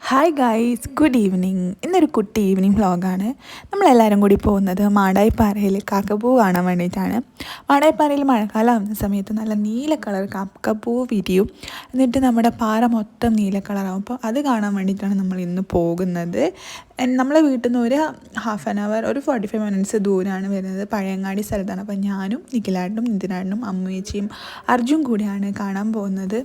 Hi guys good evening ഇന്നൊരു കുട്ടി evening വ്ളോഗാണ് നമ്മളെല്ലാവരും കൂടി പോകുന്നത് മാടായിപ്പാറയിൽ കാക്കപ്പൂ കാണാൻ വേണ്ടിയിട്ടാണ്. മാടായിപ്പാറയിൽ മഴക്കാലം ആവുന്ന സമയത്ത് നല്ല നീല കളർ കാക്കപ്പൂ വിരിയും. എന്നിട്ട് നമ്മുടെ പാറ മൊത്തം നീല കളറാവും. അപ്പോൾ അത് കാണാൻ വേണ്ടിയിട്ടാണ് നമ്മൾ ഇന്ന് പോകുന്നത്. നമ്മളെ വീട്ടിൽ നിന്ന് ഒരു ഹാഫ് ആൻ അവർ ഒരു ഫോർട്ടി ഫൈവ് മിനിറ്റ്സ് ദൂരമാണ് വരുന്നത്. പഴയങ്ങാടി സ്ഥലത്താണ്. അപ്പോൾ ഞാനും നിഖിലാടിനും നിതിനാടിനും അമ്മേച്ചിയും അർജുൻ കൂടിയാണ് കാണാൻ പോകുന്നത്.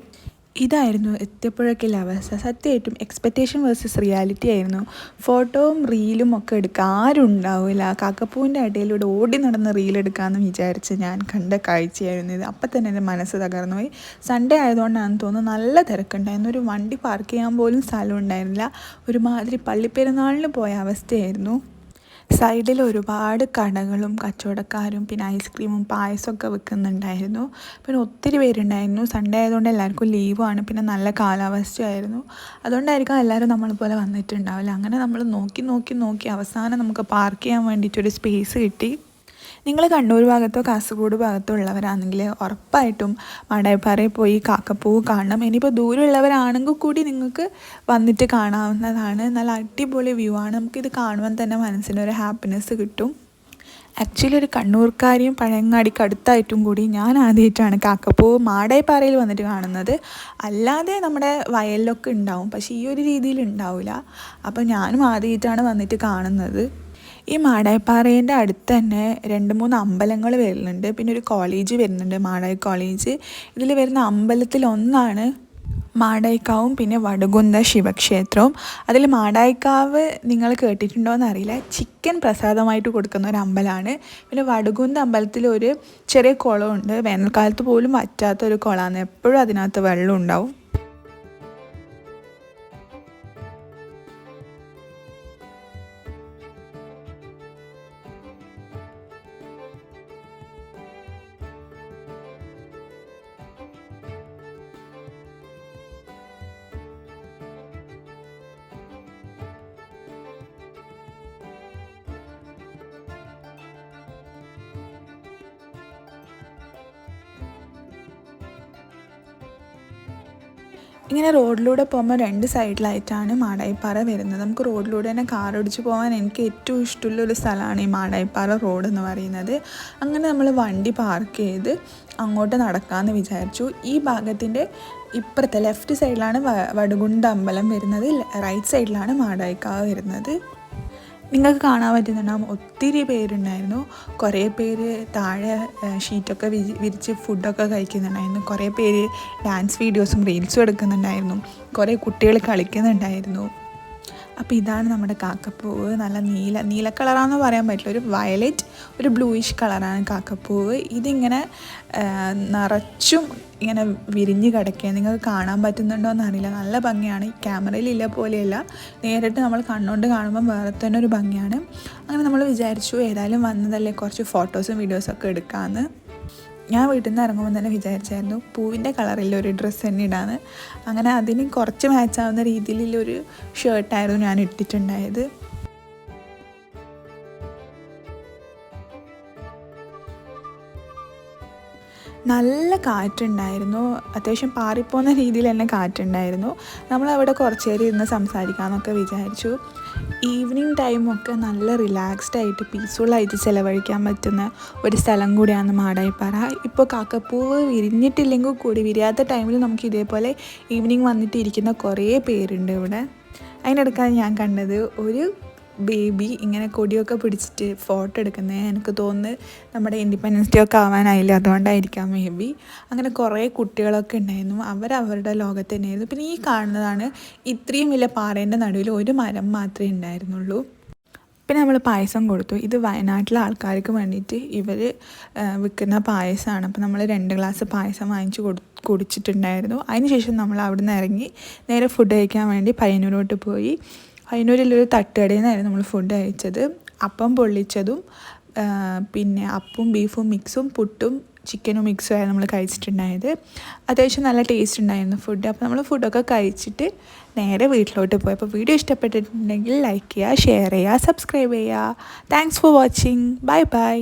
ഇതായിരുന്നു എത്തിയപ്പോഴൊക്കെയുള്ള അവസ്ഥ. സത്യമായിട്ടും എക്സ്പെക്റ്റേഷൻ വേഴ്സസ് റിയാലിറ്റി ആയിരുന്നു. ഫോട്ടോയും റീലും ഒക്കെ എടുക്കുക ആരും ഉണ്ടാവില്ല. കാക്കപ്പൂവിന്റെ ഇടയിലൂടെ ഓടി നടന്ന് റീൽ എടുക്കാമെന്ന് വിചാരിച്ച് ഞാൻ കണ്ട കാഴ്ചയായിരുന്നു ഇത്. അപ്പം തന്നെ എന്റെ മനസ്സ് തകർന്നു പോയി. സൺഡേ ആയതുകൊണ്ടാണെന്ന് തോന്നുന്നു നല്ല തിരക്കുണ്ടായിരുന്നു. ഒരു വണ്ടി പാർക്ക് ചെയ്യാൻ പോലും സ്ഥലം ഉണ്ടായിരുന്നില്ല. ഒരുമാതിരി പള്ളിപ്പെരുന്നാളിന് പോയ അവസ്ഥയായിരുന്നു. സൈഡിൽ ഒരുപാട് കടകളും കച്ചവടക്കാരും പിന്നെ ഐസ്ക്രീമും പായസമൊക്കെ വെക്കുന്നുണ്ടായിരുന്നു പിന്നെ ഒത്തിരി പേരുണ്ടായിരുന്നു. സൺഡേ ആയതുകൊണ്ട് എല്ലാവർക്കും ലീവാണ് പിന്നെ നല്ല കാലാവസ്ഥയായിരുന്നു. അതുകൊണ്ടായിരിക്കും എല്ലാവരും നമ്മളെപ്പോലെ വന്നിട്ടുണ്ടാവില്ല. അങ്ങനെ നമ്മൾ നോക്കി നോക്കി നോക്കി അവസാനം നമുക്ക് പാർക്ക് ചെയ്യാൻ വേണ്ടിയിട്ടൊരു സ്പേസ് കിട്ടി. നിങ്ങൾ കണ്ണൂർ ഭാഗത്തോ കാസർഗോഡ് ഭാഗത്തോ ഉള്ളവരാണെങ്കിൽ ഉറപ്പായിട്ടും മാടായിപ്പാറയിൽ പോയി കാക്കപ്പൂ കാണണം. ഇനിയിപ്പോൾ ദൂരമുള്ളവരാണെങ്കിൽ കൂടി നിങ്ങൾക്ക് വന്നിട്ട് കാണാവുന്നതാണ്. നല്ല അടിപൊളി വ്യൂ ആണ്. നമുക്കിത് കാണുവാൻ തന്നെ മനസ്സിനൊരു ഹാപ്പിനെസ് കിട്ടും. ആക്ച്വലി ഒരു കണ്ണൂർക്കാരിയും പഴയങ്ങാടിക്ക് അടുത്തായിട്ടും കൂടി ഞാൻ ആദ്യമായിട്ടാണ് കാക്കപ്പൂ മാടായിപ്പാറയിൽ വന്നിട്ട് കാണുന്നത്. അല്ലാതെ നമ്മുടെ വയലിലൊക്കെ ഉണ്ടാവും. പക്ഷേ ഈ ഒരു രീതിയിൽ ഉണ്ടാവില്ല. അപ്പോൾ ഞാനും ആദ്യമായിട്ടാണ് വന്നിട്ട് കാണുന്നത്. ഈ മാടായിപ്പാറേന്റെ അടുത്ത് തന്നെ രണ്ട് മൂന്ന് അമ്പലങ്ങൾ വരുന്നുണ്ട്. പിന്നെ ഒരു കോളേജ് വരുന്നുണ്ട് മാടായി കോളേജ് ഇതിൽ വരുന്ന അമ്പലത്തിലൊന്നാണ് മാടായിക്കാവും പിന്നെ വടുകുന്ത ശിവക്ഷേത്രവും. അതിൽ മാടായിക്കാവ് നിങ്ങൾ കേട്ടിട്ടുണ്ടോ എന്നറിയില്ല. ചിക്കൻ പ്രസാദമായിട്ട് കൊടുക്കുന്ന ഒരു അമ്പലമാണ്. പിന്നെ വടുകുന്ത അമ്പലത്തിൽ ഒരു ചെറിയ കുളമുണ്ട്. വേനൽക്കാലത്ത് പോലും വറ്റാത്ത ഒരു കുളമാണ് എപ്പോഴും അതിനകത്ത് വെള്ളം ഉണ്ടാവും. ഇങ്ങനെ റോഡിലൂടെ പോകുമ്പോൾ രണ്ട് സൈഡിലായിട്ടാണ് മാടായിപ്പാറ വരുന്നത്. നമുക്ക് റോഡിലൂടെ തന്നെ കാർ ഓടിച്ച് പോകാൻ എനിക്ക് ഏറ്റവും ഇഷ്ടമുള്ള ഒരു സ്ഥലമാണ് ഈ മാടായിപ്പാറ റോഡ് എന്ന് പറയുന്നത്. അങ്ങനെ നമ്മൾ വണ്ടി പാർക്ക് ചെയ്ത് അങ്ങോട്ട് നടക്കാമെന്ന് വിചാരിച്ചു. ഈ ഭാഗത്തിന്റെ ഇപ്പുറത്തെ ലെഫ്റ്റ് സൈഡിലാണ് വടുകുണ്ട അമ്പലം വരുന്നത്. റൈറ്റ് സൈഡിലാണ് മാടായിക്കാവ് വരുന്നത്. നിങ്ങൾക്ക് കാണാൻ പറ്റുന്നുണ്ടാവും ഒത്തിരി പേരുണ്ടായിരുന്നു. കുറേ പേര് താഴെ ഷീറ്റൊക്കെ വിരി വിരിച്ച് ഫുഡൊക്കെ കഴിക്കുന്നുണ്ടായിരുന്നു. കുറേ പേര് ഡാൻസ് വീഡിയോസും റീൽസും എടുക്കുന്നുണ്ടായിരുന്നു. കുറേ കുട്ടികൾ കളിക്കുന്നുണ്ടായിരുന്നു. അപ്പോൾ ഇതാണ് നമ്മുടെ കാക്കപ്പൂവ് നല്ല നീല നീല കളറാണെന്ന് പറയാൻ പറ്റില്ല. ഒരു വയലറ്റ് ഒരു ബ്ലൂയിഷ് കളറാണ് കാക്കപ്പൂവ് ഇതിങ്ങനെ നിറച്ചും ഇങ്ങനെ വിരിഞ്ഞ് കിടക്കുക നിങ്ങൾക്ക് കാണാൻ പറ്റുന്നുണ്ടോ എന്നറിയില്ല. നല്ല ഭംഗിയാണ്. ഈ ക്യാമറയിലില്ല പോലെയല്ല. നേരിട്ട് നമ്മൾ കണ്ണുകൊണ്ട് കാണുമ്പോൾ വേറെ തന്നെ ഒരു ഭംഗിയാണ്. അങ്ങനെ നമ്മൾ വിചാരിച്ചു ഏതായാലും വന്നതല്ലേ കുറച്ച് ഫോട്ടോസും വീഡിയോസൊക്കെ എടുക്കാമെന്ന് ഞാൻ വീട്ടിൽ നിന്ന് ഇറങ്ങുമ്പോൾ തന്നെ വിചാരിച്ചായിരുന്നു പൂവിന്റെ കളറിൽ ഒരു ഡ്രസ്സ് തന്നെ ഇടാന്ന്. അങ്ങനെ അതിന് കുറച്ച് മാച്ചാവുന്ന രീതിയിലുള്ളൊരു ഷർട്ടായിരുന്നു ഞാൻ ഇട്ടിട്ടുണ്ടായത്. നല്ല കാറ്റുണ്ടായിരുന്നു. അത്യാവശ്യം പാറിപ്പോകുന്ന രീതിയിൽ തന്നെ കാറ്റുണ്ടായിരുന്നു. നമ്മളവിടെ കുറച്ച് നേരം ഇരുന്ന് സംസാരിക്കാമെന്നൊക്കെ വിചാരിച്ചു. ഈവനിങ് ടൈമൊക്കെ നല്ല റിലാക്സ്ഡ് ആയിട്ട് പീസ്ഫുള്ളായിട്ട് ചിലവഴിക്കാൻ പറ്റുന്ന ഒരു സ്ഥലം കൂടിയാണ് മാടായിപ്പാറ ഇപ്പോൾ കാക്കപ്പൂവ് വിരിഞ്ഞിട്ടില്ലെങ്കിൽ കൂടി വിരിയാത്ത ടൈമിൽ നമുക്ക് ഇതേപോലെ ഈവനിങ് വന്നിട്ട് ഇരിക്കുന്ന കുറേ പേരുണ്ട് ഇവിടെ. അതിനെടുക്കാൻ ഞാൻ കണ്ടത്. ഒരു ബേബി ഇങ്ങനെ കൊടിയൊക്കെ പിടിച്ചിട്ട് ഫോട്ടോ എടുക്കുന്നത് എനിക്ക് തോന്നുന്നു നമ്മുടെ ഇൻഡിപെൻഡൻസ് ഡേ ഒക്കെ ആവാനായില്ല? അതുകൊണ്ടായിരിക്കാം മേ ബി. അങ്ങനെ കുറേ കുട്ടികളൊക്കെ ഉണ്ടായിരുന്നു. അവർ അവരുടെ ലോകത്ത് തന്നെയായിരുന്നു. പിന്നെ ഈ കാണുന്നതാണ് ഇത്രയും വലിയ പാറേന്റെ നടുവിൽ ഒരു മരം മാത്രമേ ഉണ്ടായിരുന്നുള്ളൂ. പിന്നെ നമ്മൾ പായസം കൊടുത്തു. ഇത് വയനാട്ടിലെ ആൾക്കാർക്ക് വേണ്ടിയിട്ട് ഇവർ വിൽക്കുന്ന പായസമാണ്. അപ്പോൾ നമ്മൾ രണ്ട് ഗ്ലാസ് പായസം വാങ്ങിച്ച് കൊടു കുടിച്ചിട്ടുണ്ടായിരുന്നു. അതിനുശേഷം നമ്മൾ അവിടെ നിന്ന് ഇറങ്ങി നേരെ ഫുഡ് കഴിക്കാൻ വേണ്ടി പയ്യന്നൂരോട്ട് പോയി. അതിനൊരു തട്ടുകടയിൽ നിന്നായിരുന്നു നമ്മൾ ഫുഡ് കഴിച്ചത്. അപ്പം പൊള്ളിച്ചതും പിന്നെ അപ്പും ബീഫും മിക്സും പുട്ടും ചിക്കനും മിക്സും ആയിരുന്നു നമ്മൾ കഴിച്ചിട്ടുണ്ടായത്. അത്യാവശ്യം നല്ല ടേസ്റ്റ് ഉണ്ടായിരുന്നു ഫുഡ് അപ്പോൾ നമ്മൾ ഫുഡൊക്കെ കഴിച്ചിട്ട് നേരെ വീട്ടിലോട്ട് പോയി. അപ്പോൾ വീഡിയോ ഇഷ്ടപ്പെട്ടിട്ടുണ്ടെങ്കിൽ ലൈക്ക് ചെയ്യുക ഷെയർ ചെയ്യുക സബ്സ്ക്രൈബ് ചെയ്യുക. Thanks for watching bye bye